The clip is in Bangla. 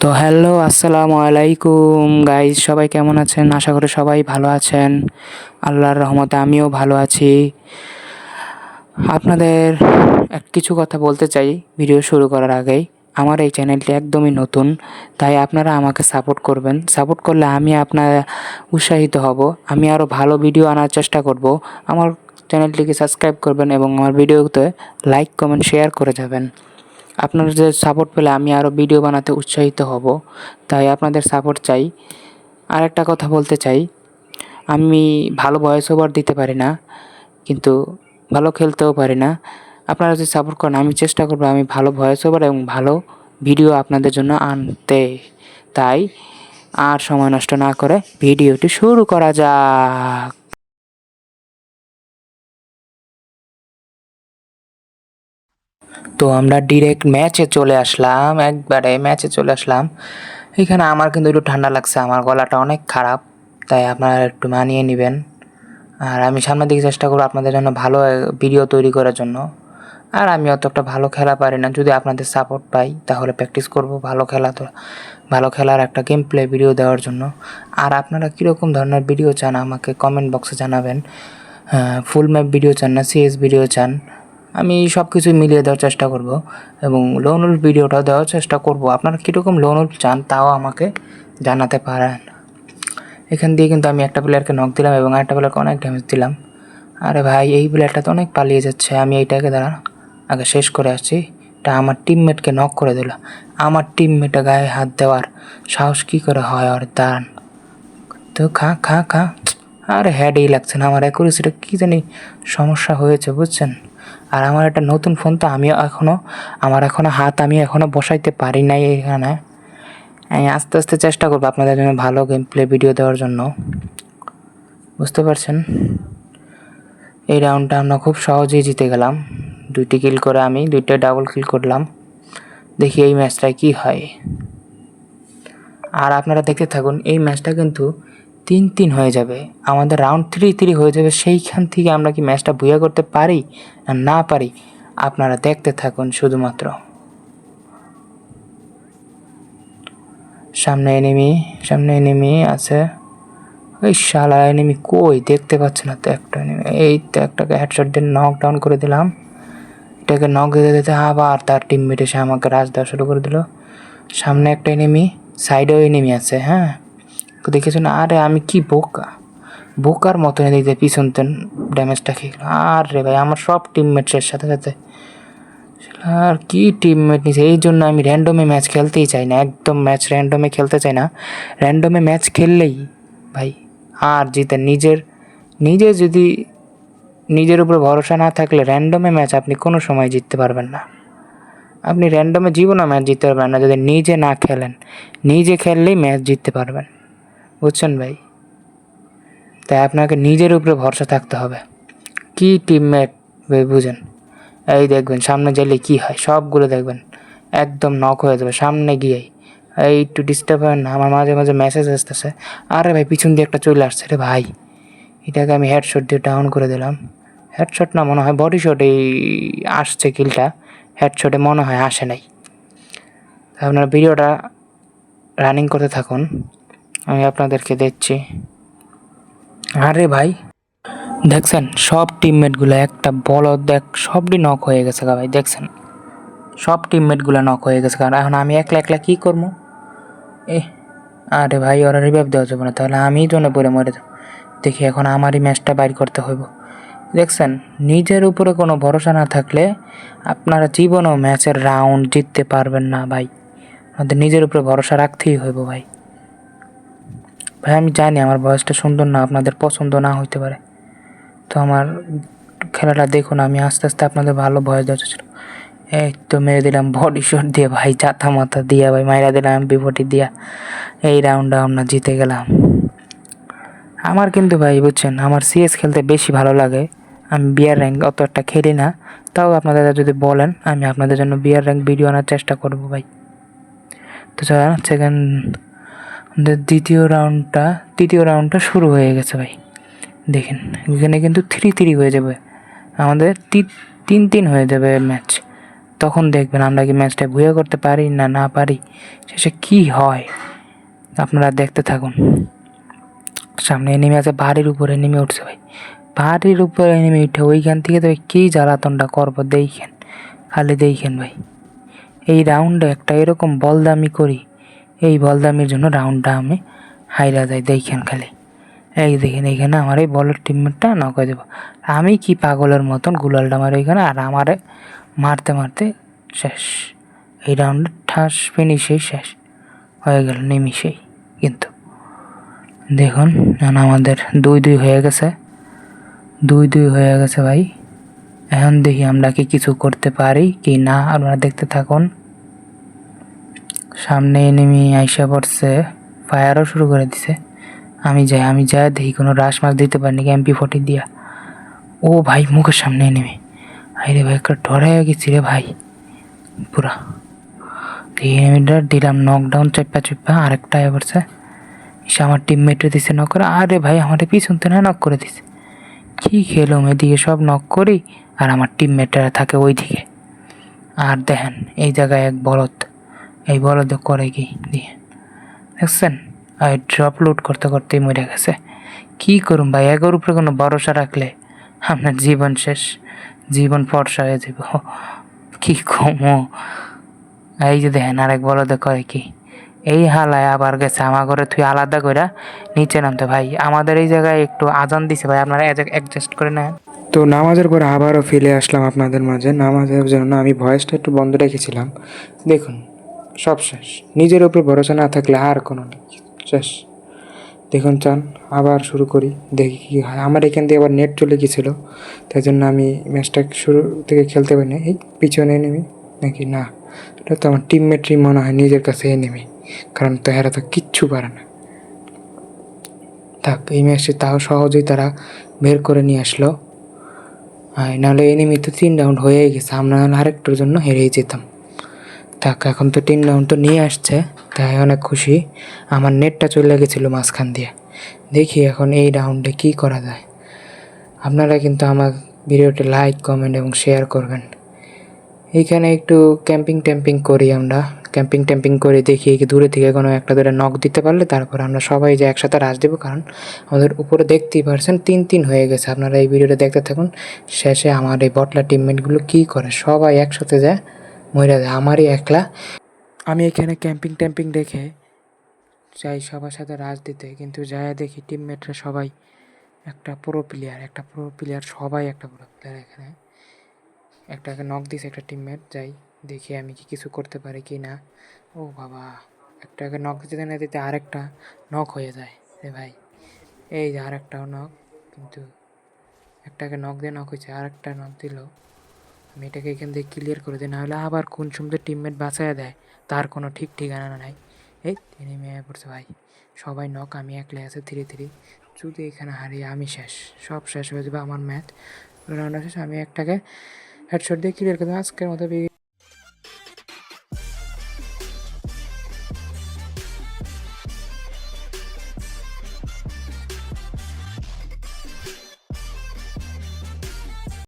তো হ্যালো, আসসালামু আলাইকুম। গাইজ সবাই কেমন আছেন? আশা করি সবাই ভালো আছেন। আল্লাহর রহমতে আমিও ভালো আছি। আপনাদের এক কিছু কথা বলতে চাই ভিডিও শুরু করার আগেই। আমার এই চ্যানেলটি একদমই নতুন, তাই আপনারা আমাকে সাপোর্ট করবেন। সাপোর্ট করলে আমি আপনার উৎসাহিত হব, আমি আরও ভালো ভিডিও আনার চেষ্টা করব। আমার চ্যানেলটিকে সাবস্ক্রাইব করবেন এবং আমার ভিডিওতে লাইক, কমেন্ট, শেয়ার করে যাবেন। আপনাদের সাপোর্ট পেলে আমি আরও ভিডিও বানাতে উৎসাহিত হব। তাই আপনাদের সাপোর্ট চাই। আর একটা কথা বলতে চাই, আমি ভালো ভয়েস ওভার দিতে পারি না, কিন্তু ভালো খেলতেও পারি না। আপনারা যদি সাপোর্ট করেন, আমি চেষ্টা করব আমি ভালো ভয়েস ওভার এবং ভালো ভিডিও আপনাদের জন্য আনতে। তাই আর সময় নষ্ট না করে ভিডিওটি শুরু করা যাক। তো আমরা ডিরেক্ট ম্যাচে চলে আসলাম, একবারে ম্যাচে চলে আসলাম। এখানে আমার কিন্তু একটু ঠান্ডা লাগছে, আমার গলাটা অনেক খারাপ, তাই আপনারা একটু মানিয়ে নেবেন। আর আমি সামনের দিকে চেষ্টা করব আপনাদের জন্য ভালো ভিডিও তৈরি করার জন্য। আর আমি অত একটা ভালো খেলা পারি না, যদি আপনাদের সাপোর্ট পাই, তাহলে প্র্যাকটিস করব ভালো খেলা তো, ভালো খেলার একটা গেম প্লে ভিডিও দেওয়ার জন্য। আর আপনারা কীরকম ধরনের ভিডিও চান আমাকে কমেন্ট বক্সে জানাবেন। ফুল ম্যাপ ভিডিও চান না সিএস ভিডিও চান? আমি সব কিছু মিলিয়ে দেওয়ার চেষ্টা করব এবং লোনুল ভিডিওটাও দেওয়ার চেষ্টা করব। আপনারা কীরকম লোন লোনুল চান তাও আমাকে জানাতে পারেন। এখান দিয়ে কিন্তু আমি একটা প্লেয়ারকে নক দিলাম এবং আরেকটা প্লেয়ারকে অনেক ড্যামেজ দিলাম। আরে ভাই, এই প্লেয়ারটা তো অনেক পালিয়ে যাচ্ছে। আমি এইটাকে দাঁড়া, আগে শেষ করে আসছি। এটা আমার টিমমেটকে নক করে দিল। আমার টিমমেটে গায়ে হাত দেওয়ার সাহস কী করে হয় আর দাঁড়ান তো খা খা খা। আরে হ্যাডেই লাগছে না আমার। অ্যাকুরেসিটা কী জানি সমস্যা হয়েছে, বুঝছেন? আর আমার একটা নতুন ফোন তো আমিও এখনও আমার এখনও হাত আমি এখনও বসাইতে পারি নাই এখানে। আমি আস্তে আস্তে চেষ্টা করব আপনাদের জন্য ভালো গেম প্লে ভিডিও দেওয়ার জন্য। বুঝতে পারছেন? এই রাউন্ডটা আমরা খুব সহজেই জিতে গেলাম। দুইটি কিল করে আমি, দুইটা ডাবল কিল করলাম। দেখি এই ম্যাচটায় কি হয়। আর আপনারা দেখতে থাকুন, এই ম্যাচটা কিন্তু তিন তিন হয়ে যাবে। আমাদের রাউন্ড থ্রি থ্রি হয়ে যাবে। সেইখান থেকে আমরা কি ম্যাচটা বুয়া করতে পারি না না পারি? আপনারা দেখতে থাকুন শুধুমাত্র। সামনে এনিমি সামনে এনিমি আছে। ওই শালা এনিমি কই? দেখতে পাচ্ছে না তো একটা এনিমি এই তো একটাকে হেডশট দিয়ে নক ডাউন করে দিলাম। এটাকে নক দিতে দিতে আবার তার টিমমেট এসে আমাকে রাজ দেওয়া শুরু করে দিল। সামনে একটা এনিমি সাইডেও এনিমি আছে হ্যাঁ? তো দেখেছ না? আরে আমি কি বোকা? বোকার মতো এদিকে পিছন তেন ড্যামেজটা খেয়ে আর রে ভাই, আমার সব টিমমেটসের সাথে সাথে। আর কি টিমমেট নিছে? এই জন্য আমি র্যান্ডমে ম্যাচ খেলতেই চাই না, একদম ম্যাচ র্যান্ডমে খেলতে চাই না। র্যান্ডমে ম্যাচ খেললেই ভাই, আর জিতে নিজের, নিজে যদি নিজের উপর ভরসা না থাকলে র্যান্ডমে ম্যাচ আপনি কোনো সময় জিততে পারবেন না। আপনি র্যান্ডমে জীবনও ম্যাচ জিততে পারবেন না যদি নিজে না খেলেন। নিজে খেললেই ম্যাচ জিততে পারবেন। বুঝছেন ভাই? তাই আপনাকে নিজের উপরে ভরসা থাকতে হবে। কি টিমমেট ভাই বুঝেন? এই দেখবেন, সামনে গেলে কি হয়? সবগুলো দেখবেন, একদম নক হয়ে যাবে, সামনে গিয়েই। এই একটু ডিস্টার্ব হয় না, আমার মাঝে মাঝে মেসেজ আসতেছে। আরে ভাই, পিছন দিয়ে একটা চলে আসছে রে ভাই। এটাকে আমি হেডশট দিয়ে ডাউন করে দিলাম। হেডশট না, মনে হয় বডি শট এই আসছে কিলটা হেডশটে মনে হয় আসে নাই। আপনারা ভিডিওটা রানিং করতে থাকুন। আমি আপনাদেরকে দেখছি। আরে ভাই, দেখছেন, সব টিমমেটগুলো একটা বলদ, দেখ সবটি নক হয়ে গেছে ভাই, দেখছেন? সব টিমমেটগুলো নক হয়ে গেছে কারণ এখন আমি একলা একলা কী করব? এ আরে ভাই, ওরা রিভাইভ দেওয়া যাবে না, তাহলে আমিই জন্য পড়ে মরে যাব। দেখি এখন আমারই ম্যাচটা বাইর করতে হইব। দেখছেন, নিজের উপরে কোনো ভরসা না থাকলে আপনারা জীবনও ম্যাচের রাউন্ড জিততে পারবেন না ভাই। আমাদের নিজের উপরে ভরসা রাখতেই হইব ভাই। ভাই, আমি জানি আমার বয়সটা সুন্দর না, আপনাদের পছন্দ না হইতে পারে। তো আমার খেলাটা দেখুন, আমি আস্তে আস্তে আপনাদের ভালো ভয় দেওয়া ছিল এই তো মেরে দিলাম বডি শট দিয়ে, ভাই চাতা মাথা দিয়া, ভাই, মাইরা দিলাম বিপটি দিয়া। এই রাউন্ডটা আমরা জিতে গেলাম। আমার কিন্তু ভাই, বুঝছেন, আমার সিএস খেলতে বেশি ভালো লাগে। আমি বিয়ার র্যাঙ্ক অত একটা খেলি না। তাও আপনাদের যদি বলেন, আমি আপনাদের জন্য বিয়ার র্যাঙ্ক ভিডিও আনার চেষ্টা করব, ভাই। তো সেকেন্ড দ্বিতীয় রাউন্ডটা তৃতীয় রাউন্ডটা শুরু হয়ে গেছে ভাই। দেখেন, এখানে কিন্তু থ্রি থ্রি হয়ে যাবে। আমাদের তিন তিন হয়ে যাবে ম্যাচ তখন দেখবেন আমরা কি ম্যাচটা ভুয়ে করতে পারি না না পারি? শেষে কি হয়? আপনারা দেখতে থাকুন। সামনে নেমে আছে, বাড়ির উপরে নেমে উঠছে ভাই। বাড়ির উপরে নেমে উঠে ওইখান থেকে তো কি জ্বালাতনটা করব? দেখেন, খালি দেখেন ভাই। এই রাউন্ডে একটা এরকম বল বলদামি করি এই বলদামির জন্য রাউন্ডটা আমি হাইরা যাই দেখেন খালি। এই দেখেন এইখানে আমার এই বলের টিমমেটটা নক দেবো আমি কি পাগলের মতন গুলালটা মারি এখানে, আর আমারে মারতে মারতে শেষ। এই রাউন্ডে ঠাস ফিনিশেই শেষ। হয়ে গেল, নিমিশেই কিন্তু। দেখুন আমাদের দুই দুই হয়ে গেছে। দুই দুই হয়ে গেছে ভাই। এখন দেখি আমরা কি কিছু করতে পারি কি না, আপনারা দেখতে থাকুন। সামনে এনিমি আইসা পড়ছে ফায়ারও শুরু করে দিছে। আমি যাই আমি যাই দেখি কোনো রাশ মাছ দিতে পারিনি এমপি ফোর্টি দিয়া। ও ভাই, মুখের সামনে এনিমি আরে ভাই, একটা ডরে গেছি রে ভাই। পুরা। এনিমিটা দিলাম নকডাউন চেপা চেপা, আরেকটা এ পড়ছে। এসে আমার টিমমেটে দিছে নক করে। আরে ভাই, আমার পিছন তো না নক করে দিছে। কি খেলো এদিকে সব নক করি, আর আমার টিমমেটরা থাকে ওই দিকে আর দেখেন, এই জায়গায় এক বলদ। এই বলদ করে কি? দিয়ে দেখছেন? আর ড্রপ লোড করতে করতেই মরে গেছে। কি করুন ভাই? এগোর উপরে কোনো ভরসা রাখলে আপনার জীবন শেষ। জীবন ফর্সা হয়ে যাব। কি কমো। এই যে দেখেন, আরেক বলদে করে কি? এই হালায় আবার গেছে। আমার ঘরে তুই আলাদা করে নিচে নামতে ভাই। আমাদের এই জায়গায় একটু আজান দিছে ভাই। আপনারা অ্যাডজাস্ট করে নেন। তো নামাজের পরে আবারও ফিরে আসলাম আপনাদের মাঝে। নামাজের জন্য আমি ভয়েসটা একটু বন্ধ রেখেছিলাম। দেখুন সব শেষ। নিজের উপর ভরসা না থাকলে আর কোনো নেই। শেষ। দেখুন, চান, আবার শুরু করি, দেখি কী হয়। আমার এখান দিয়ে আবার নেট চলে গেছিল তাই জন্য আমি ম্যাচটা শুরু থেকে খেলতে পারি না এই পিছনে নেমি নাকি? না, এটা তো আমার টিমমেটই মনে হয় নিজের কাছে নেমি, কারণ তো এরা তো কিচ্ছু পারে না। থাক, এই ম্যাচটি তাও সহজেই তারা বের করে নিয়ে আসলো। আর নাহলে এনিমি তো তিন রাউন্ড হয়েই গেছে, আমরা আরেকটার জন্য হেরেই যেতাম। থাক এখন তো তিন রাউন্ড তো নিয়ে আসছে, তাই অনেক খুশি। আমার নেটটা চলে গেছিল মাঝখান দিয়ে। দেখি এখন এই রাউন্ডে কি করা যায়। আপনারা কিন্তু আমার ভিডিওটি লাইক কমেন্ট এবং শেয়ার করবেন। এইখানে একটু ক্যাম্পিং ট্যাম্পিং করি আমরা। ক্যাম্পিং ট্যাম্পিং করে দেখি দূরে থেকে কোনো একটা দূরে নখ দিতে পারলে তারপর আমরা সবাই যে একসাথে রাশ দেবো, কারণ আমাদের উপরে দেখতেই পারছেন তিন তিন হয়ে গেছে। আপনারা এই ভিডিওটা দেখতে থাকুন। শেষে আমার এই বটলা টিমমেটগুলো কী করে? সবাই একসাথে যায়। মহিলা আমারই একলা। আমি এখানে ক্যাম্পিং ট্যাম্পিং রেখে চাই সবার সাথে রাজ দিতে, কিন্তু যায় দেখি টিমমেটরা সবাই একটা প্রো প্লেয়ার একটা প্রো প্লেয়ার সবাই একটা প্রো প্লেয়ার এখানে। একটাকে নক দিছে একটা টিমমেট যাই দেখি আমি কি কিছু করতে পারি কি না। ও বাবা একটাকে নক দিতে না দিতে আরেকটা নক হয়ে যায় রে ভাই। এই যে আরেকটাও নক কিন্তু একটাকে নক দিয়ে নক হয়েছে, আরেকটা নক দিল। আমি এটাকে এখান থেকে ক্লিয়ার করে দিই নাহলে আবার কোন সময় টিমমেট বাঁচায় দেয়। তার কোনো ঠিক ঠিকানা নাই। এই তিনি মেয়ে পড়ছে ভাই। সবাই নক আমি একলে আছে ধীরে ধীরে। যদি এখানে হারিয়ে আমি শেষ। সব শেষ হয়ে যাবে আমার ম্যাচ। রান্না শেষ, আমি একটাকে হেডশট দিয়ে ক্লিয়ার করে দেবো। আজকের মতো